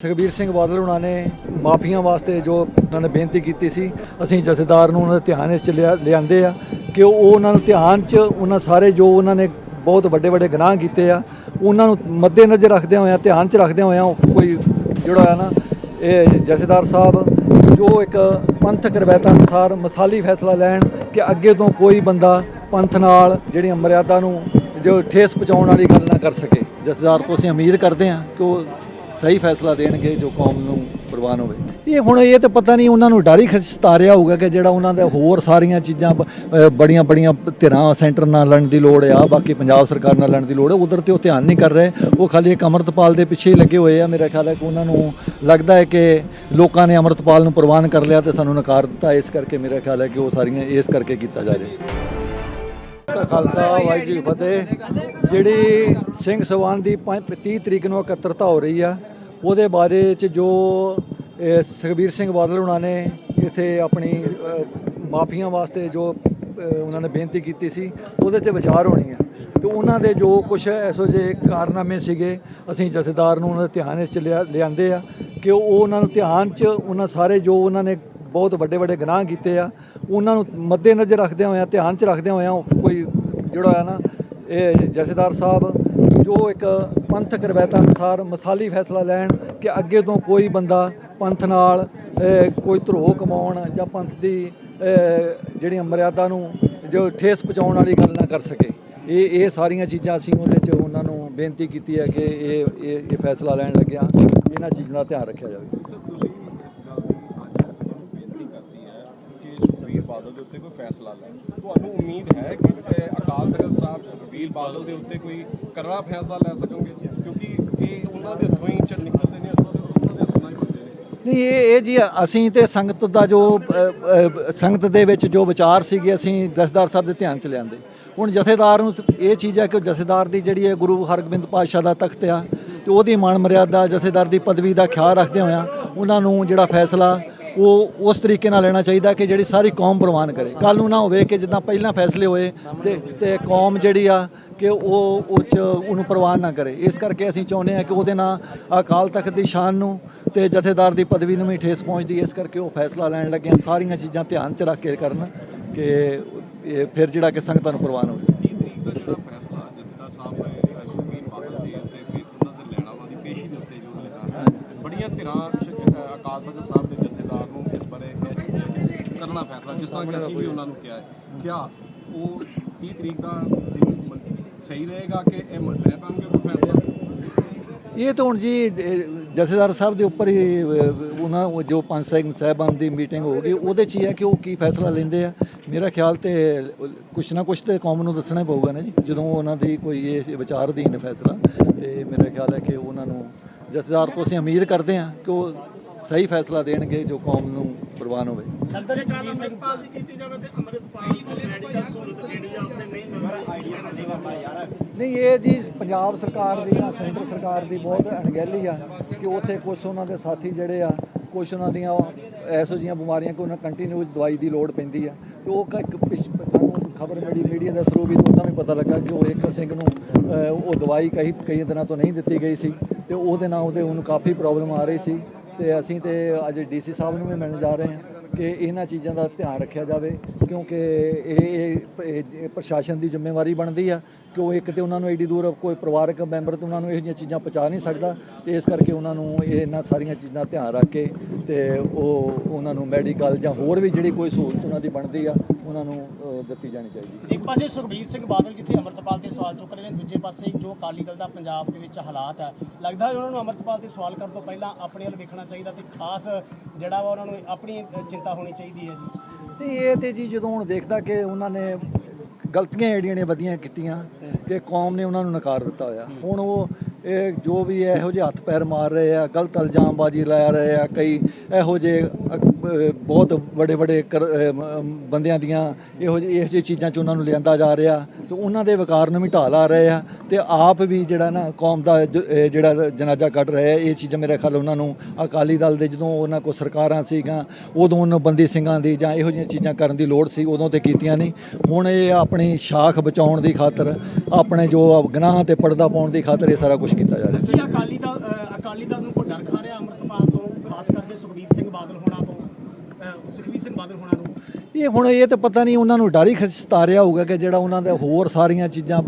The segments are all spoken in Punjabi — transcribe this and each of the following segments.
ਸੁਖਬੀਰ ਸਿੰਘ ਬਾਦਲ ਉਹਨਾਂ ਨੇ ਮਾਫੀਆਂ ਵਾਸਤੇ ਜੋ ਉਹਨਾਂ ਨੇ ਬੇਨਤੀ ਕੀਤੀ ਸੀ, ਅਸੀਂ ਜਥੇਦਾਰ ਨੂੰ ਉਹਨਾਂ ਦੇ ਧਿਆਨ ਵਿੱਚ ਲਿਆ- ਲਿਆਂਦੇ ਆ ਕਿ ਉਹ ਉਹਨਾਂ ਨੂੰ ਧਿਆਨ 'ਚ ਉਹਨਾਂ ਸਾਰੇ ਜੋ ਉਹਨਾਂ ਨੇ ਬਹੁਤ ਵੱਡੇ ਵੱਡੇ ਗੁਨਾਹ ਕੀਤੇ ਆ, ਉਹਨਾਂ ਨੂੰ ਮੱਦੇਨਜ਼ਰ ਰੱਖਦਿਆਂ ਹੋਇਆਂ, ਧਿਆਨ 'ਚ ਰੱਖਦਿਆਂ ਹੋਇਆਂ ਕੋਈ ਜਿਹੜਾ ਆ ਨਾ, ਇਹ ਜਥੇਦਾਰ ਸਾਹਿਬ ਜੋ ਇੱਕ ਪੰਥਕ ਰਵਾਇਤਾਂ ਅਨੁਸਾਰ ਮਸਾਲੀ ਫੈਸਲਾ ਲੈਣ ਕਿ ਅੱਗੇ ਤੋਂ ਕੋਈ ਬੰਦਾ ਪੰਥ ਨਾਲ ਜਿਹੜੀ ਮਰਿਆਦਾ ਨੂੰ ਜੋ ਠੇਸ ਪਹੁੰਚਾਉਣ ਵਾਲੀ ਗੱਲ ਨਾ ਕਰ ਸਕੇ। ਜਥੇਦਾਰ ਤੋਂ ਅਸੀਂ ਉਮੀਦ ਕਰਦੇ ਹਾਂ ਕਿ ਉਹ ਸਹੀ ਫੈਸਲਾ ਦੇਣਗੇ ਜੋ ਕੌਮ ਨੂੰ ਪ੍ਰਵਾਨ ਹੋਵੇ। ਇਹ ਹੁਣ ਇਹ ਤਾਂ ਪਤਾ ਨਹੀਂ ਉਹਨਾਂ ਨੂੰ ਡਰ ਹੀ ਖਿਸਤਾ ਰਿਹਾ ਹੋਊਗਾ ਕਿ ਜਿਹੜਾ ਉਹਨਾਂ ਦੇ ਹੋਰ ਸਾਰੀਆਂ ਚੀਜ਼ਾਂ ਬ- ਬੜੀਆਂ ਬੜੀਆਂ ਧਿਰਾਂ, ਸੈਂਟਰ ਨਾਲ ਲੜਨ ਦੀ ਲੋੜ ਆ, ਬਾਕੀ ਪੰਜਾਬ ਸਰਕਾਰ ਨਾਲ ਲੜਨ ਦੀ ਲੋੜ ਹੈ ਉਧਰ ਤੇ ਉਹ ਧਿਆਨ ਨਹੀਂ ਕਰ ਰਹੇ। ਉਹ ਖਾਲੀ ਇੱਕ ਅਮਰਤਪਾਲ ਦੇ ਪਿੱਛੇ ਹੀ ਲੱਗੇ ਹੋਏ ਆ, ਮੇਰਾ ਖਿਆਲ ਹੈ ਕਿ ਉਹਨਾਂ ਨੂੰ ਲੱਗਦਾ ਹੈ ਕਿ ਲੋਕਾਂ ਨੇ ਅਮਰਤਪਾਲ ਨੂੰ ਪ੍ਰਵਾਨ ਕਰ ਲਿਆ ਤੇ ਸਾਨੂੰ ਨਕਾਰ ਦਿੱਤਾ, ਇਸ ਕਰਕੇ ਮੇਰਾ ਖਿਆਲ ਹੈ ਕਿ ਉਹ ਸਾਰੀਆਂ ਇਸ ਕਰਕੇ ਕੀਤਾ ਜਾ ਰਿਹਾ। ਕਾ ਖਾਲਸਾ, ਵਾਹਿਗੁਰੂ ਜੀ ਫਤਿਹ। ਜਿਹੜੀ ਸਿੰਘ ਸਵਾਨ ਦੀ ਪੰਜ- 30 ਤਰੀਕ ਨੂੰ ਇਕੱਤਰਤਾ ਹੋ ਰਹੀ ਆ, ਉਹਦੇ ਬਾਰੇ ਚ ਜੋ ਸੁਖਬੀਰ ਸਿੰਘ ਬਾਦਲ ਉਹਨਾਂ ਨੇ ਇੱਥੇ ਆਪਣੀ ਮਾਫੀਆਂ ਵਾਸਤੇ ਜੋ ਉਹਨਾਂ ਨੇ ਬੇਨਤੀ ਕੀਤੀ ਸੀ, ਉਹਦੇ ਤੇ ਵਿਚਾਰ ਹੋਣੀ ਹੈ ਤੇ ਉਹਨਾਂ ਦੇ ਜੋ ਕੁਝ ਐਸੋ ਜਿਹੇ ਕਾਰਨਾਮੇ ਸੀਗੇ, ਅਸੀਂ ਜਥੇਦਾਰ ਨੂੰ ਉਹਨਾਂ ਦੇ ਧਿਆਨ ਵਿੱਚ ਲਿਆ- ਲਿਆਂਦੇ ਆ ਕਿ ਉਹ ਉਹਨਾਂ ਨੂੰ ਧਿਆਨ 'ਚ, ਉਹਨਾਂ ਸਾਰੇ ਜੋ ਉਹਨਾਂ ਨੇ ਬਹੁਤ ਵੱਡੇ ਵੱਡੇ ਗੁਨਾਹ ਕੀਤੇ ਆ, ਉਹਨਾਂ ਨੂੰ ਮੱਦੇਨਜ਼ਰ ਰੱਖਦਿਆਂ ਹੋਇਆਂ, ਧਿਆਨ 'ਚ ਰੱਖਦਿਆਂ ਹੋਇਆਂ ਕੋਈ ਜਿਹੜਾ ਹੈ ਨਾ, ਇਹ ਜਥੇਦਾਰ ਸਾਹਿਬ, ਜੋ ਇੱਕ ਪੰਥਕ ਰਵਾਇਤਾਂ ਅਨੁਸਾਰ ਮਸਾਲੀ ਫੈਸਲਾ ਲੈਣ ਕਿ ਅੱਗੇ ਤੋਂ ਕੋਈ ਬੰਦਾ ਪੰਥ ਨਾਲ ਕੋਈ ਧਰੋਹ ਕਮਾਉਣ ਜਾਂ ਪੰਥ ਦੀ ਜਿਹੜੀਆਂ ਮਰਿਆਦਾ ਨੂੰ ਜੋ ਠੇਸ ਪਹੁੰਚਾਉਣ ਵਾਲੀ ਗੱਲ ਨਾ ਕਰ ਸਕੇ। ਇਹ ਇਹ ਸਾਰੀਆਂ ਚੀਜ਼ਾਂ ਅਸੀਂ ਉਹਦੇ 'ਚ ਉਹਨਾਂ ਨੂੰ ਬੇਨਤੀ ਕੀਤੀ ਹੈ ਕਿ ਇਹ ਇਹ ਫੈਸਲਾ ਲੈਣ ਲੱਗਿਆ, ਇਹਨਾਂ ਚੀਜ਼ਾਂ ਦਾ ਧਿਆਨ ਰੱਖਿਆ ਜਾਵੇ। ਬਾਦਲ ਦੇ ਉੱਤੇ ਕੋਈ ਫੈਸਲਾ ਲੈਣ ਤੁਹਾਨੂੰ ਉਮੀਦ ਹੈ ਕਿ ਅਕਾਲ ਤਖਤ ਸਾਹਿਬ ਸੁਖਬੀਰ ਬਾਦਲ ਦੇ ਉੱਤੇ ਕੋਈ ਕਰੜਾ ਫੈਸਲਾ ਲੈ ਸਕਣਗੇ? ਕਿਉਂਕਿ ਇਹ ਉਹਨਾਂ ਦੇ ਹੱਥੋਂ ਹੀ ਚ ਨਿਕਲਦੇ ਨੇ, ਉਹਨਾਂ ਦੇ ਹੱਥੋਂ ਹੀ ਹੁੰਦੇ ਨੇ। ਨਹੀਂ, ਇਹ ਇਹ ਜੀ, ਅਸੀਂ ਤੇ ਸੰਗਤ ਦਾ ਜੋ ਸੰਗਤ ਦੇ ਵਿੱਚ ਜੋ ਵਿਚਾਰ ਸੀਗੇ, ਅਸੀਂ ਦਸਦਾਰ ਸਾਹਿਬ ਦੇ ਧਿਆਨ ਚ ਲਿਆਂਦੇ। ਹੁਣ ਜਥੇਦਾਰ ਨੂੰ ਇਹ ਚੀਜ਼ ਹੈ ਕਿ ਜਥੇਦਾਰ ਦੀ ਜਿਹੜੀ ਹੈ, ਗੁਰੂ ਹਰਗੋਬਿੰਦ ਪਾਤਸ਼ਾਹ ਦਾ ਤਖਤ ਆ, ਤੇ ਉਹਦੀ ਮਾਣ ਮਰਿਆਦਾ ਜਥੇਦਾਰ ਦੀ ਪਦਵੀ ਦਾ ਖਿਆਲ ਰੱਖਦੇ ਹੋਇਆਂ ਉਹਨਾਂ ਨੂੰ ਜਿਹੜਾ ਫੈਸਲਾ ਉਹ ਉਸ ਤਰੀਕੇ ਨਾਲ ਲੈਣਾ ਚਾਹੀਦਾ ਕਿ ਜਿਹੜੀ ਸਾਰੀ ਕੌਮ ਪ੍ਰਵਾਨ ਕਰੇ। ਕੱਲ ਨੂੰ ਨਾ ਹੋਵੇ ਕਿ ਜਿੱਦਾਂ ਪਹਿਲਾਂ ਫੈਸਲੇ ਹੋਏ ਤੇ ਤੇ ਕੌਮ ਜਿਹੜੀ ਆ ਕਿ ਉਹ ਉਹ ਚ ਉਹਨੂੰ ਪ੍ਰਵਾਨ ਨਾ ਕਰੇ। ਇਸ ਕਰਕੇ ਅਸੀਂ ਚਾਹੁੰਦੇ ਹਾਂ ਕਿ ਉਹਦੇ ਨਾਲ ਅਕਾਲ ਤਖਤ ਦੀ ਸ਼ਾਨ ਨੂੰ ਤੇ ਜਥੇਦਾਰ ਦੀ ਪਦਵੀ ਨੂੰ ਵੀ ਠੇਸ ਪਹੁੰਚਦੀ। ਇਸ ਕਰਕੇ ਉਹ ਫੈਸਲਾ ਲੈਣ ਲੱਗੇ ਸਾਰੀਆਂ ਚੀਜ਼ਾਂ ਧਿਆਨ ਚ ਰੱਖ ਕੇ ਕਰਨ ਕਿ ਇਹ ਫਿਰ ਜਿਹੜਾ ਕਿ ਸੰਗਤਾਂ ਨੂੰ ਪ੍ਰਵਾਨ ਹੋਵੇ। ਬੜੀਆਂ ਧਿਰਾਂ, ਅਕਾਲ ਤਖਤ ਸਾਹਿਬ ਦੇ ਜਥੇਦਾਰ ਨੂੰ ਇਸ ਬਾਰੇ ਕਹਿ ਚੁੱਕੀਆਂ ਕਿ ਕਰਨਾ ਫੈਸਲਾ ਜਿਸ ਤਰ੍ਹਾਂ ਕਿ ਅਸੀਂ ਵੀ ਉਹਨਾਂ ਨੂੰ ਕਿਹਾ ਹੈ। ਕਿਆ ਉਹ 30 ਤਰੀਕ ਦਾ ਸਹੀ ਰਹੇਗਾ ਕਿ ਇਹ ਲੈ ਪਾਉਣਗੇ ਕੋਈ ਫੈਸਲਾ? ਇਹ ਤਾਂ ਹੁਣ ਜੀ ਜਥੇਦਾਰ ਸਾਹਿਬ ਦੇ ਉੱਪਰ ਹੀ ਉਹਨਾਂ ਉਹ ਜੋ ਪੰਜ ਸਿੰਘ ਸਾਹਿਬਾਨ ਦੀ ਮੀਟਿੰਗ ਹੋਊਗੀ ਉਹਦੇ 'ਚ ਹੀ ਹੈ ਕਿ ਉਹ ਕੀ ਫੈਸਲਾ ਲੈਂਦੇ ਆ। ਮੇਰਾ ਖਿਆਲ ਤੇ ਕੁਛ ਨਾ ਕੁਛ ਤੇ ਕੌਮ ਨੂੰ ਦੱਸਣਾ ਹੀ ਪਊਗਾ ਨਾ ਜੀ ਜਦੋਂ ਉਹਨਾਂ ਦੀ ਕੋਈ ਇਹ ਵਿਚਾਰ ਅਧੀਨ ਫੈਸਲਾ ਤੇ ਮੇਰਾ ਖਿਆਲ ਹੈ ਕਿ ਉਹਨਾਂ ਨੂੰ ਜਥੇਦਾਰ ਤੋਂ ਅਸੀਂ ਉਮੀਦ ਕਰਦੇ ਹਾਂ ਕਿ ਉਹ ਸਹੀ ਫੈਸਲਾ ਦੇਣਗੇ ਜੋ ਕੌਮ ਨੂੰ ਪ੍ਰਵਾਨ ਹੋਵੇ। ਨਹੀਂ ਸੁਖਬੀਰ ਸਿੰਘ ਦੀ ਕੀਤੀ ਜਾਵੇ ਤੇ ਅੰਮ੍ਰਿਤਪਾਲ ਦੀ ਮੈਡੀਕਲ ਸਹੂਲਤ ਜਿਹੜੀ ਆ ਆਪਣੇ ਮੇਨ ਮੈਂਬਰ ਆਈਡੀਆ ਨਾਲ ਦੇਗਾ ਯਾਰ। ਨਹੀਂ ਇਹ ਜੀ ਪੰਜਾਬ ਸਰਕਾਰ ਦੀ ਜਾਂ ਸੈਂਟਰ ਸਰਕਾਰ ਦੀ ਬਹੁਤ ਅਣਗਹਿਲੀ ਆ ਕਿ ਉੱਥੇ ਕੁਝ ਉਹਨਾਂ ਦੇ ਸਾਥੀ ਜਿਹੜੇ ਆ ਕੁਝ ਉਹਨਾਂ ਦੀਆਂ ਐਸੋ ਜੀਆਂ ਬਿਮਾਰੀਆਂ ਕਿ ਉਹਨਾਂ ਕੰਟੀਨਿਊ ਦਵਾਈ ਦੀ ਲੋੜ ਪੈਂਦੀ ਆ। ਤੇ ਉਹ ਕ- ਇੱਕ ਸਾਨੂੰ ਖਬਰ ਮਿਲੀ ਮੀਡੀਆ ਦੇ ਥਰੂ ਵੀ ਉਹਨਾਂ ਵੀ ਪਤਾ ਲੱਗਾ ਕਿ ਉਹ ਇੱਕ ਸਿੰਘ ਨੂੰ ਉਹ ਦਵਾਈ ਕਈ ਕਈ ਦਿਨਾਂ ਤੋਂ ਨਹੀਂ ਦਿੱਤੀ ਗਈ ਸੀ ਤੇ ਉਹਦੇ ਨਾਲ ਉਹਦੇ ਉਹਨੂੰ ਕਾਫੀ ਪ੍ਰੋਬਲਮ ਆ ਰਹੀ ਸੀ। ਤੇ ਅਸੀਂ ਤੇ ਅੱਜ ਡੀਸੀ ਸਾਹਿਬ ਨੂੰ ਵੀ ਮਿਲਣ ਜਾ ਰਹੇ ਹਾਂ। ਕਿ ਇਹਨਾਂ ਚੀਜ਼ਾਂ ਦਾ ਧਿਆਨ ਰੱਖਿਆ ਜਾਵੇ ਕਿਉਂਕਿ ਇਹ ਇਹ- ਪ੍ਰਸ਼ਾਸਨ ਦੀ ਜ਼ਿੰਮੇਵਾਰੀ ਬਣਦੀ ਆ ਕਿ ਉਹ ਇੱਕ ਤੇ ਉਹਨਾਂ ਨੂੰ ਐਡੀ ਦੂਰ ਕੋਈ ਪਰਿਵਾਰਕ ਮੈਂਬਰ ਤੇ ਉਹਨਾਂ ਨੂੰ ਇਹੋ ਜਿਹੀਆਂ ਚੀਜ਼ਾਂ ਪਹੁੰਚਾ ਨਹੀਂ ਸਕਦਾ ਤੇ ਇਸ ਕਰਕੇ ਉਹਨਾਂ ਨੂੰ ਇਹ ਇਹਨਾਂ ਸਾਰੀਆਂ ਚੀਜ਼ਾਂ ਧਿਆਨ ਰੱਖ ਕੇ ਤੇ ਉਹ ਉਹਨਾਂ ਨੂੰ ਮੈਡੀਕਲ ਜਾਂ ਹੋਰ ਵੀ ਜਿਹੜੀ ਕੋਈ ਸਹੂਲਤ ਉਹਨਾਂ ਦੀ ਬਣਦੀ ਆ ਉਹਨਾਂ ਨੂੰ ਦਿੱਤੀ ਜਾਣੀ ਚਾਹੀਦੀ ਇੱਕ ਪਾਸੇ ਸੁਖਬੀਰ ਸਿੰਘ ਬਾਦਲ ਜਿੱਥੇ ਅੰਮ੍ਰਿਤਪਾਲ ਤੇ ਸਵਾਲ ਚੁੱਕ ਰਹੇ ਨੇ ਦੂਜੇ ਪਾਸੇ ਜੋ ਅਕਾਲੀ ਦਲ ਦਾ ਪੰਜਾਬ ਦੇ ਵਿੱਚ ਹਾਲਾਤ ਆ ਲੱਗਦਾ ਉਹਨਾਂ ਨੂੰ ਅੰਮ੍ਰਿਤਪਾਲ ਤੇ ਸਵਾਲ ਕਰਨ ਤੋਂ ਪਹਿਲਾਂ ਆਪਣੇ ਵੱਲ ਵੇਖਣਾ ਚਾਹੀਦਾ ਤੇ ਖਾਸ ਜਿਹੜਾ ਵਾ ਉਹਨਾਂ ਨੂੰ ਆਪਣੀ ਅ, ਚਿੰਤਾ ਹੋਣੀ ਚਾਹੀਦੀ ਹੈ ਜੀ। ਨਹੀਂ ਇਹ ਤੇ ਜੀ ਜਦੋਂ ਹੁਣ ਦੇਖਦਾ ਕਿ ਉਹਨਾਂ ਨੇ ਗਲਤੀਆਂ ਜਿਹੜੀਆਂ ਨੇ ਵਧੀਆਂ ਕੀਤੀਆਂ ਕਿ ਕੌਮ ਨੇ ਉਹਨਾਂ ਨੂੰ ਨਕਾਰ ਦਿੱਤਾ ਹੋਇਆ। ਹੁਣ ਉਹ ਇਹ ਜੋ ਵੀ ਇਹੋ ਜਿਹੇ ਹੱਥ ਪੈਰ ਮਾਰ ਰਹੇ ਆ ਗਲਤ ਇਲਜ਼ਾਮਬਾਜ਼ੀ ਲਾ ਰਹੇ ਆ ਕਈ ਇਹੋ ਜਿਹੇ ਬਹੁਤ ਵੱਡੇ ਵੱਡੇ ਬੰਦਿਆਂ ਦੀਆਂ ਇਹੋ ਜਿਹੇ, ਇਹੋ ਜਿਹੀ ਚੀਜ਼ਾਂ 'ਚ ਉਹਨਾਂ ਨੂੰ ਲਿਆਂਦਾ ਜਾ ਰਿਹਾ। ਤੇ ਉਹਨਾਂ ਦੇ ਵਕਾਰ ਨੂੰ ਵੀ ਢਾਲ ਆ ਰਹੇ ਆ। ਤੇ ਆਪ ਵੀ ਜਿਹੜਾ ਨਾ ਕੌਮ ਦਾ ਜਿਹੜਾ ਜਨਾਜ਼ਾ ਕੱਢ ਰਹੇ ਆ, ਇਹ ਚੀਜ਼ਾਂ ਮੇਰੇ ਖਿਆਲ ਉਹਨਾਂ ਨੂੰ ਅਕਾਲੀ ਦਲ ਦੇ ਜਦੋਂ ਉਹਨਾਂ ਕੋ ਸਰਕਾਰਾਂ ਸੀਗੀਆਂ ਉਦੋਂ ਉਹਨਾਂ ਬੰਦੀ ਸਿੰਘਾਂ ਦੀ ਜਾਂ ਇਹੋ ਜਿਹੀਆਂ ਚੀਜ਼ਾਂ ਕਰਨ ਦੀ ਲੋੜ ਸੀ, ਉਦੋਂ ਤੇ ਕੀਤੀਆਂ ਨਹੀਂ। ਹੁਣ ਇਹ ਆਪਣੀ ਸ਼ਾਖ ਬਚਾਉਣ ਦੀ ਖਾਤਰ, ਆਪਣੇ ਜੋ ਗੁਨਾਹ ਤੇ ਪਰਦਾ ਪਾਉਣ ਦੀ ਖਾਤਰ ਇਹ ਸਾਰਾ ਕੁਝ ਕੀਤਾ ਜਾ ਰਿਹਾ। ਕੀ ਅਕਾਲੀ ਦਲ ਅਕਾਲੀ ਦਲ ਨੂੰ ਕੋਈ ਡਰ ਖਾ ਰਿਹਾ ਅੰਮ੍ਰਿਤਪਾਲ ਤੋਂ? ਖਾਸ ਕਰਕੇ ਸੁਖਬੀਰ ਸਿੰਘ ਬਾਦਲ ਹੋਣਾ ਤੋਂ ਸੁਖਬੀਰ ਸਿੰਘ ਬਾਦਲ ਹੋਣਾ ਨੂੰ? ਇਹ ਹੁਣ ਇਹ ਤਾਂ ਪਤਾ ਨਹੀਂ ਉਹਨਾਂ ਨੂੰ ਡਰ ਹੀ ਸਤਾ ਰਿਹਾ ਹੋਊਗਾ ਕਿ ਜਿਹੜਾ ਉਹਨਾਂ ਦੇ ਹੋਰ ਸਾਰੀਆਂ ਚੀਜ਼ਾਂ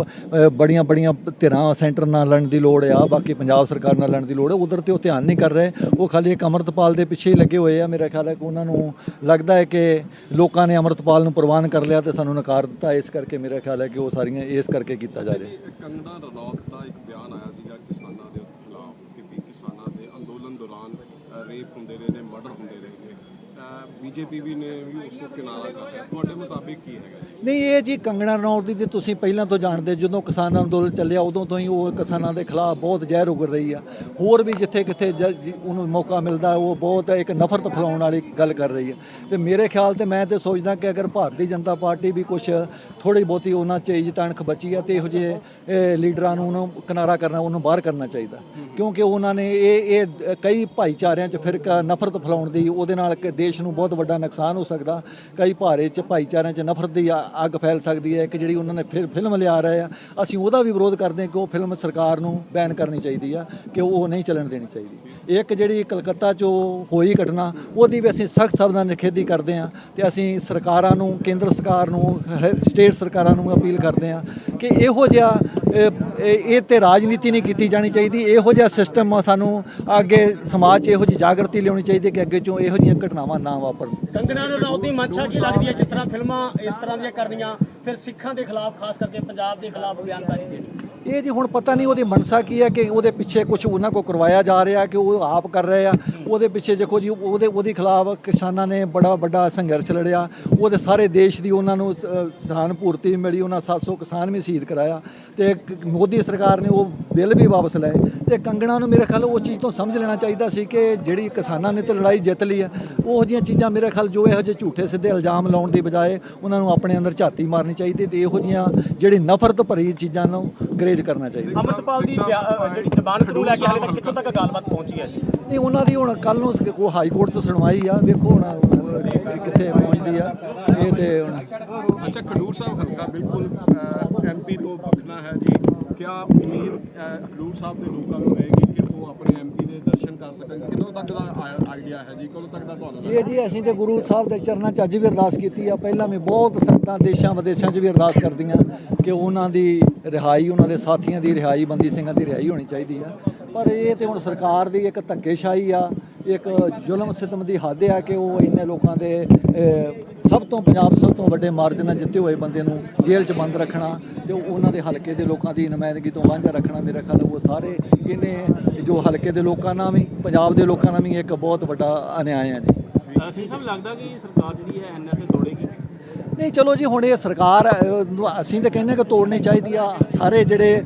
ਬੜੀਆਂ ਬੜੀਆਂ ਧਿਰਾਂ ਸੈਂਟਰ ਨਾਲ ਲੜਨ ਦੀ ਲੋੜ ਆ ਬਾਕੀ ਪੰਜਾਬ ਸਰਕਾਰ ਨਾਲ ਲੜਨ ਦੀ ਲੋੜ ਹੈ ਉਧਰ ਤੇ ਉਹ ਧਿਆਨ ਨਹੀਂ ਕਰ ਰਹੇ। ਉਹ ਖਾਲੀ ਇੱਕ ਅਮਰਤਪਾਲ ਦੇ ਪਿੱਛੇ ਹੀ ਲੱਗੇ ਹੋਏ ਆ ਮੇਰਾ ਖਿਆਲ ਹੈ ਕਿ ਉਹਨਾਂ ਨੂੰ ਲੱਗਦਾ ਹੈ ਕਿ ਲੋਕਾਂ ਨੇ ਅਮਰਤਪਾਲ ਨੂੰ ਪ੍ਰਵਾਨ ਕਰ ਲਿਆ ਤੇ ਸਾਨੂੰ ਨਕਾਰ ਦਿੱਤਾ ਇਸ ਕਰਕੇ ਮੇਰਾ ਖਿਆਲ ਹੈ ਕਿ ਉਹ ਸਾਰੀਆਂ ਇਸ ਕਰਕੇ ਕੀਤਾ ਜਾ ਰਿਹਾ। ਕੰਗਣਾ ਰਣੌਤ ਦਾ ਇੱਕ ਬਿਆਨ ਆਇਆ ਸੀਗਾ ਕਿਸਾਨਾਂ ਦੇ ਖਿਲਾਫ ਕਿ ਵੀ ਕਿਸਾਨਾਂ ਦੇ ਅੰਦੋਲਨ ਦੌਰਾਨ ਅ, ਰੇਪ ਹੁੰਦੇ ਰਹੇ ਨੇ ਮਰਡਰ ਹੁੰਦੇ ਰਹੇ ਨੇ। ਬੀਜੇਪੀ ਵੀ ਨੇ ਵੀ ਉਸ ਨੂੰ ਕਿਨਾਰਾ ਕਰ ਰਿਹਾ ਤੁਹਾਡੇ ਮੁਤਾਬਿਕ ਕੀ ਹੈਗਾ? ਨਹੀਂ, ਇਹ ਜੀ ਕੰਗਣਾ ਰਣੌਤ ਦੀ ਤੇ ਤੁਸੀਂ ਪਹਿਲਾਂ ਤੋਂ ਜਾਣਦੇ, ਜਦੋਂ ਕਿਸਾਨ ਅੰਦੋਲਨ ਚੱਲਿਆ, ਉਦੋਂ ਤੋਂ ਹੀ ਉਹ ਕਿਸਾਨਾਂ ਦੇ ਖਿਲਾਫ ਬਹੁਤ ਜ਼ਹਿਰ ਉਗਰ ਰਹੀ ਆ। ਹੋਰ ਵੀ ਜਿੱਥੇ ਕਿੱਥੇ ਉਹਨੂੰ ਮੌਕਾ ਮਿਲਦਾ, ਉਹ ਬਹੁਤ ਇੱਕ ਨਫ਼ਰਤ ਫੈਲਾਉਣ ਵਾਲੀ ਗੱਲ ਕਰ ਰਹੀ ਹੈ ਤੇ ਮੇਰੇ ਖਿਆਲ ਤੇ ਮੈਂ ਤੇ ਸੋਚਦਾ ਕਿ ਅਗਰ ਭਾਰਤੀ ਜਨਤਾ ਪਾਰਟੀ ਵੀ ਕੁਝ ਥੋੜੀ ਬਹੁਤੀ ਉਹਨਾਂ 'ਚ ਇੱਜ਼ਤ ਅਣਖ ਬਚੀ ਆ ਤੇ ਇਹੋ ਜਿਹੇ ਲੀਡਰਾਂ ਨੂੰ ਉਹਨੂੰ ਕਿਨਾਰਾ ਕਰਨਾ, ਉਹਨੂੰ ਬਾਹਰ ਕਰਨਾ ਚਾਹੀਦਾ। ਕਿਉਂਕਿ ਉਹਨਾਂ ਨੇ ਇਹ ਇਹ ਕਈ ਭਾਈਚਾਰਿਆਂ 'ਚ ਫਿਰ ਨਫ਼ਰਤ ਫੈਲਾਉਣ ਦੀ, ਉਹਦੇ ਨਾਲ ਕਿ ਦੇਸ਼ ਨੂੰ ਬਹੁਤ ਵੱਡਾ ਨੁਕਸਾਨ ਹੋ ਸਕਦਾ। ਕਈ ਭਾਰੇ 'ਚ, ਭਾਈਚਾਰਿਆਂ 'ਚ ਨਫ਼ਰਤ ਦੀ ਅੱਗ ਫੈਲ ਸਕਦੀ ਹੈ। ਇੱਕ ਜਿਹੜੀ ਉਹਨਾਂ ਨੇ ਫਿਰ ਫਿਲਮ ਲਿਆ ਰਹੇ ਆ, ਅਸੀਂ ਉਹਦਾ ਵੀ ਵਿਰੋਧ ਕਰਦੇ ਹਾਂ ਕਿ ਉਹ ਫਿਲਮ ਸਰਕਾਰ ਨੂੰ ਬੈਨ ਕਰਨੀ ਚਾਹੀਦੀ ਆ, ਕਿ ਉਹ ਨਹੀਂ ਚੱਲਣ ਦੇਣੀ ਚਾਹੀਦੀ। ਇੱਕ ਜਿਹੜੀ ਕਲਕੱਤਾ 'ਚ ਹੋਈ ਘਟਨਾ, ਉਹਦੀ ਵੀ ਅਸੀਂ ਸਖਤ ਸ਼ਬਦਾਂ ਨਿਖੇਧੀ ਕਰਦੇ ਹਾਂ ਤੇ ਅਸੀਂ ਸਰਕਾਰਾਂ ਨੂੰ, ਕੇਂਦਰ ਸਰਕਾਰ ਨੂੰ ਸਟੇਟ ਸਰਕਾਰਾਂ ਨੂੰ ਅਪੀਲ ਕਰਦੇ ਹਾਂ ਕਿ ਇਹੋ ਜਿਹਾ ਇਹ ਇਹ ਤੇ ਰਾਜਨੀਤੀ ਨਹੀਂ ਕੀਤੀ ਜਾਣੀ ਚਾਹੀਦੀ। ਇਹੋ ਜਿਹਾ ਸਿਸਟਮ ਸਾਨੂੰ ਅੱਗੇ ਸਮਾਜ 'ਚ ਇਹੋ ਜਿਹੀ ਜਾਗਰਤੀ ਲਿਆਉਣੀ ਚਾਹੀਦੀ ਹੈ ਕਿ ਅੱਗੇ ਚੋਂ ਇਹੋ ਜਿਹੀਆਂ ਘਟਨਾਵਾਂ ਨਾ ਵਾਪਰਨ ਕੰਗਣਾ ਰਣੌਤ ਦੀ ਮਨਸ਼ਾ ਕੀ ਲੱਗਦੀ ਹੈ? ਜਿਸ ਤਰ੍ਹਾਂ ਫਿਲਮਾਂ ਇਸ ਤਰ੍ਹਾਂ ਦੀਆਂ ਕਰਨੀਆਂ, ਫਿਰ ਸਿੱਖਾਂ ਦੇ ਖਿਲਾਫ, ਖਾਸ ਕਰਕੇ ਪੰਜਾਬ ਦੇ ਖਿਲਾਫ ਬਿਆਨਬਾਜ਼ੀ ਦੇਣੀ। ਇਹ ਜੀ ਹੁਣ ਪਤਾ ਨਹੀਂ ਉਹਦੀ ਮਨਸਾ ਕੀ ਹੈ ਕਿ ਉਹਦੇ ਪਿੱਛੇ ਕੁਝ ਉਹਨਾਂ ਕੋ ਕਰਵਾਇਆ ਜਾ ਰਿਹਾ ਕਿ ਉਹ ਆਪ ਕਰ ਰਹੇ ਆ। ਉਹਦੇ ਪਿੱਛੇ ਦੇਖੋ ਜੀ, ਉਹਦੇ ਉਹਦੇ ਖਿਲਾਫ ਕਿਸਾਨਾਂ ਨੇ ਬੜਾ ਵੱਡਾ ਸੰਘਰਸ਼ ਲੜਿਆ। ਉਹਦੇ ਸਾਰੇ ਦੇਸ਼ ਦੀ ਉਹਨਾਂ ਨੂੰ ਸ- ਸਹਾਨਪੂਰਤੀ ਮਿਲੀ, ਉਹਨਾਂ 700 ਕਿਸਾਨ ਵੀ ਸ਼ਹੀਦ ਕਰਾਇਆ। ਤੇ ਮੋਦੀ ਸਰਕਾਰ ਨੇ ਉਹ ਬਿੱਲ ਵੀ ਵਾਪਸ ਲਏ। ਤੇ ਕੰਗਣਾ ਨੂੰ ਮੇਰੇ ਖਿਆਲ ਉਹ ਚੀਜ਼ ਤੋਂ ਸਮਝ ਲੈਣਾ ਚਾਹੀਦਾ ਸੀ ਕਿ ਜਿਹੜੀ ਕਿਸਾਨਾਂ ਨੇ ਤੇ ਲੜਾਈ ਜਿੱਤ ਲਈ ਹੈ ਉਹ ਜਿਹੀਆਂ ਚੀਜ਼ਾਂ ਮੇਰੇ ਖਿਆਲ ਜੋ ਇਹੋ ਜਿਹੇ ਝੂਠੇ ਸਿੱਧੇ ਇਲਜ਼ਾਮ ਲਾਉਣ ਦੀ ਬਜਾਏ ਉਹਨਾਂ ਨੂੰ ਆਪਣੇ ਅੰਦਰ ਝਾਤੀ ਮਾਰਨੀ ਚਾਹੀਦੀ ਤੇ ਇਹੋ ਜਿਹੀਆਂ ਜਿਹੜੀ ਨਫ਼ਰਤ ਭਰੀ ਚੀਜ਼ਾਂ ਨੂੰ ਗਰੇਜ ਕਰਨਾ ਚਾਹੀਦਾ। ਅੰਮ੍ਰਿਤਪਾਲ ਦੀ ਜਿਹੜੀ ਜ਼ਬਾਨ ਨੂੰ ਲੈ ਕੇ ਹਾਲੇ ਤੱਕ ਕਿੱਥੋਂ ਤੱਕ ਗੱਲਬਾਤ ਪਹੁੰਚੀ ਹੈ ਜੀ? ਨਹੀਂ ਉਹਨਾਂ ਦੀ ਹੁਣ ਕੱਲ ਨੂੰ ਕੋ ਹਾਈ ਕੋਰਟ 'ਚ ਸੁਣਵਾਈ ਆ। ਵੇਖੋ ਹੁਣ ਕਿੱਥੇ ਪਹੁੰਚਦੀ ਆ। ਇਹ ਤੇ ਹੁਣ ਅੱਛਾ ਖਡੂਰ ਸਾਹਿਬ ਹਲਕਾ ਬਿਲਕੁਲ ਐਮਪੀ ਤੋਂ ਵੱਖਣਾ ਹੈ ਜੀ। ਕਿਆ ਉਮੀਦ ਖਡੂਰ ਸਾਹਿਬ ਦੇ ਲੋਕਾਂ ਨੂੰ ਰਹੇਗੀ ਕਿ ਉਹ ਆਪਣੇ ਐਮਪੀ ਦੇ ਦਰਸ਼ਨ ਕਰ ਸਕਣ? ਕਿਦੋਂ ਤੱਕ ਦਾ ਆਈਡੀਆ ਹੈ ਜੀ? ਕਦੋਂ ਤੱਕ ਦਾ ਤੁਹਾਨੂੰ ਇਹ ਜੀ ਅਸੀਂ ਤੇ ਗੁਰੂ ਸਾਹਿਬ ਦੇ ਚਰਨਾਂ 'ਚ ਅੱਜ ਵੀ ਅਰਦਾਸ ਕੀਤੀ ਆ। ਪਹਿਲਾਂ ਵੀ ਬਹੁਤ ਸੰਗਤਾਂ ਦੇਸ਼ਾਂ ਵਿਦੇਸ਼ਾਂ 'ਚ ਵੀ ਅਰਦਾਸ ਕਰਦੀਆਂ ਕਿ ਉਹਨਾਂ ਦੀ ਰਿਹਾਈ, ਉਹਨਾਂ ਦੇ ਸਾਥੀਆਂ ਦੀ ਰਿਹਾਈ, ਬੰਦੀ ਸਿੰਘਾਂ ਦੀ ਰਿਹਾਈ ਹੋਣੀ ਚਾਹੀਦੀ ਆ। ਪਰ ਇਹ ਤੇ ਹੁਣ ਸਰਕਾਰ ਦੀ ਇੱਕ ਧੱਕੇਸ਼ਾਹੀ ਆ। ਇੱਕ ਜ਼ੁਲਮ ਸਿਤਮ ਦੀ ਹੱਦ ਆ ਕਿ ਉਹ ਇੰਨੇ ਲੋਕਾਂ ਦੇ ਸਭ ਤੋਂ ਪੰਜਾਬ ਸਭ ਤੋਂ ਵੱਡੇ ਮਾਰਜਨ ਜਿੱਤੇ ਹੋਏ ਬੰਦੇ ਨੂੰ ਜੇਲ੍ਹ 'ਚ ਬੰਦ ਰੱਖਣਾ ਤੇ ਉਹਨਾਂ ਦੇ ਹਲਕੇ ਦੇ ਲੋਕਾਂ ਦੀ ਨੁਮਾਇੰਦਗੀ ਤੋਂ ਵਾਂਝਾ ਰੱਖਣਾ ਮੇਰਾ ਖਿਆਲ ਉਹ ਸਾਰੇ ਇਹਨੇ ਜੋ ਹਲਕੇ ਦੇ ਲੋਕਾਂ ਨਾਲ ਵੀ ਪੰਜਾਬ ਦੇ ਲੋਕਾਂ ਨਾਲ ਵੀ ਇੱਕ ਬਹੁਤ ਵੱਡਾ ਅਨਿਆਏ ਆ ਜੀ। ਸਿੰਘ ਸਾਹਿਬ ਲੱਗਦਾ ਕਿ ਸਰਕਾਰ ਜਿਹੜੀ ਹੈ ਐਨਐਸਏ ਤੋੜੇਗੀ? ਨਹੀਂ ਚਲੋ ਜੀ ਹੁਣ ਇਹ ਸਰਕਾਰ ਅਸੀਂ ਤਾਂ ਕਹਿੰਦੇ ਕਿ ਤੋੜਨੀ ਚਾਹੀਦੀ ਆ। ਸਾਰੇ ਜਿਹੜੇ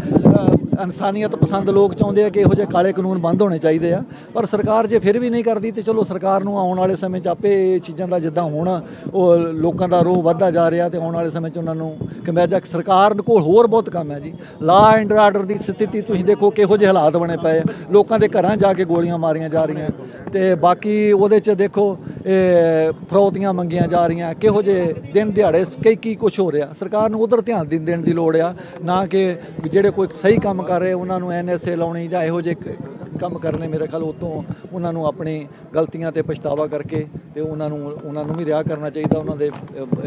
ਇਨਸਾਨੀਅਤ ਪਸੰਦ ਲੋਕ ਚਾਹੁੰਦੇ ਆ ਕਿ ਇਹੋ ਜਿਹੇ ਕਾਲੇ ਕਾਨੂੰਨ ਬੰਦ ਹੋਣੇ ਚਾਹੀਦੇ ਆ। ਪਰ ਸਰਕਾਰ ਜੇ ਫਿਰ ਵੀ ਨਹੀਂ ਕਰਦੀ ਤੇ ਚਲੋ ਸਰਕਾਰ ਨੂੰ ਆਉਣ ਵਾਲੇ ਸਮੇਂ 'ਚ ਆਪੇ ਇਹ ਚੀਜ਼ਾਂ ਦਾ ਜਿੱਦਾਂ ਹੁਣ ਉਹ ਲੋਕਾਂ ਦਾ ਰੋਹ ਵੱਧਦਾ ਜਾ ਰਿਹਾ ਤੇ ਆਉਣ ਵਾਲੇ ਸਮੇਂ 'ਚ ਉਹਨਾਂ ਨੂੰ ਕਮਿਆਜਾ ਸਰਕਾਰ ਕੋਲ ਹੋਰ ਬਹੁਤ ਕੰਮ ਹੈ ਜੀ। ਲਾ ਐਂਡ ਆਰਡਰ ਦੀ ਸਥਿਤੀ ਤੁਸੀਂ ਦੇਖੋ ਕਿਹੋ ਜਿਹੇ ਹਾਲਾਤ ਬਣੇ ਪਏ ਆ। ਲੋਕਾਂ ਦੇ ਘਰਾਂ ਜਾ ਕੇ ਗੋਲੀਆਂ ਮਾਰੀਆਂ ਜਾ ਰਹੀਆਂ ਤੇ ਬਾਕੀ ਉਹਦੇ 'ਚ ਦੇਖੋ ਇਹ ਫਰੌਤੀਆਂ ਮੰਗੀਆਂ ਜਾ ਰਹੀਆਂ, ਕਿਹੋ ਜਿਹੇ ਦਿਨ ਦਿਹਾੜੇ, ਕਈ ਕੀ ਕੁਝ ਹੋ ਰਿਹਾ। ਸਰਕਾਰ ਨੂੰ ਉਧਰ ਧਿਆਨ ਦੇ- ਦੇਣ ਦੀ ਲੋੜ ਆ, ਨਾ ਕਿ ਜਿਹੜੇ ਕੋਈ ਸਹੀ ਕੰਮ ਕਰ ਰਹੇ ਉਹਨਾਂ ਨੂੰ ਐਨਐਸਏ ਲਾਉਣੀ ਜਾਂ ਇਹੋ ਜਿਹੇ ਕੰਮ ਕਰਨੇ ਮੇਰੇ ਖਿਆਲ ਉਤੋਂ ਉਹਨਾਂ ਨੂੰ ਆਪਣੀ ਗਲਤੀਆਂ ਤੇ ਪਛਤਾਵਾ ਕਰਕੇ ਤੇ ਉਹਨਾਂ ਨੂੰ ਉਹਨਾਂ ਨੂੰ ਵੀ ਰਿਹਾ ਕਰਨਾ ਚਾਹੀਦਾ ਉਹਨਾਂ ਦੇ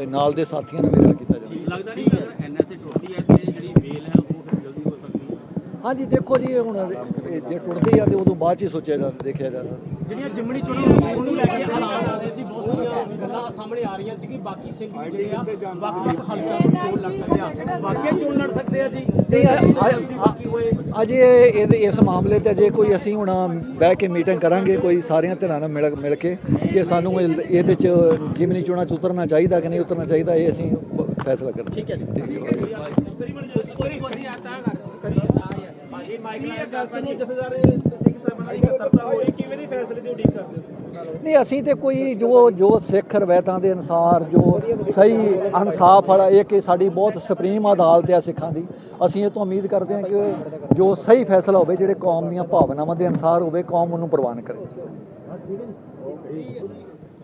ਨਾਲ ਦੇ ਸਾਥੀਆਂ ਨੂੰ ਵੀ ਰਿਹਾ ਕੀਤਾ ਜਾਵੇ। ਲੱਗਦਾ ਨਹੀਂ ਕਿ ਅਗਰ ਐਨਐਸਏ ਟੁੱਟਦੀ ਹੈ ਤੇ ਜਿਹੜੀ ਵੇਲ ਹੈ ਉਹ ਜਲਦੀ ਹੋ ਸਕਦੀ ਹੈ? ਹਾਂਜੀ ਦੇਖੋ ਜੀ ਹੁਣ ਜੇ ਟੁੱਟਦੀ ਆ ਤੇ ਉਦੋਂ ਬਾਅਦ ਚ ਹੀ ਸੋਚਿਆ ਜਾ ਦੇਖਿਆ ਜਾਂਦਾ ਜਿਹੜੀਆਂ ਜਿਮਣੀ ਚੋਣਾਂ ਨੂੰ ਲੈ ਕੇ ਹਾਲਾਤ ਆ ਰਹੇ ਸੀ ਬਹੁਤ ਸਾਰੀਆਂ ਗੱਲਾਂ ਸਾਹਮਣੇ ਆ ਰਹੀਆਂ ਸੀ ਕਿ ਬਾਕੀ ਸਿੰਘ ਵੀ ਜਿਹੜੇ ਆ ਵੱਖ-ਵੱਖ ਹਲਕਿਆਂ ਤੋਂ ਚੋਣ ਲੜ ਸਕਦੇ ਆ। ਵਾਕਈ ਚੋਣ ਲੜ ਸਕਦੇ ਆ ਜੀ? ਅਜੇ ਇਸ ਮਾਮਲੇ ਤੇ ਅਜੇ ਕੋਈ ਅਸੀਂ ਹੁਣ ਬਹਿ ਕੇ ਮੀਟਿੰਗ ਕਰਾਂਗੇ ਕੋਈ ਸਾਰੀਆਂ ਧਿਰਾਂ ਨਾਲ ਮਿਲ ਮਿਲ ਕੇ ਕਿ ਸਾਨੂੰ ਇਹ- ਇਹਦੇ ਚ ਜਿਮਨੀ ਚੋਣਾਂ ਚ ਉਤਰਨਾ ਚਾਹੀਦਾ ਕਿ ਨਹੀਂ ਉਤਰਨਾ ਚਾਹੀਦਾ ਇਹ ਅਸੀਂ ਫੈਸਲਾ ਕਰਾਂਗੇ। ਠੀਕ ਹੈ ਜੀ। ਨਹੀਂ, ਅਸੀਂ ਤੇ ਕੋਈ ਜੋ ਜੋ ਸਿੱਖ ਰਵਾਇਤਾਂ ਦੇ ਅਨਸਾਰ, ਜੋ ਸਹੀ ਇਨਸਾਫ ਵਾਲਾ, ਇਹ ਕਿ ਸਾਡੀ ਬਹੁਤ ਸੁਪਰੀਮ ਅਦਾਲਤ ਆ ਸਿੱਖਾਂ ਦੀ। ਅਸੀਂ ਇਹ ਤੋਂ ਉਮੀਦ ਕਰਦੇ ਹਾਂ ਕਿ ਜੋ ਸਹੀ ਫੈਸਲਾ ਹੋਵੇ, ਜਿਹੜੇ ਕੌਮ ਦੀਆਂ ਭਾਵਨਾਵਾਂ ਦੇ ਅਨਸਾਰ ਹੋਵੇ, ਕੌਮ ਉਹਨੂੰ ਪ੍ਰਵਾਨ ਕਰੇ।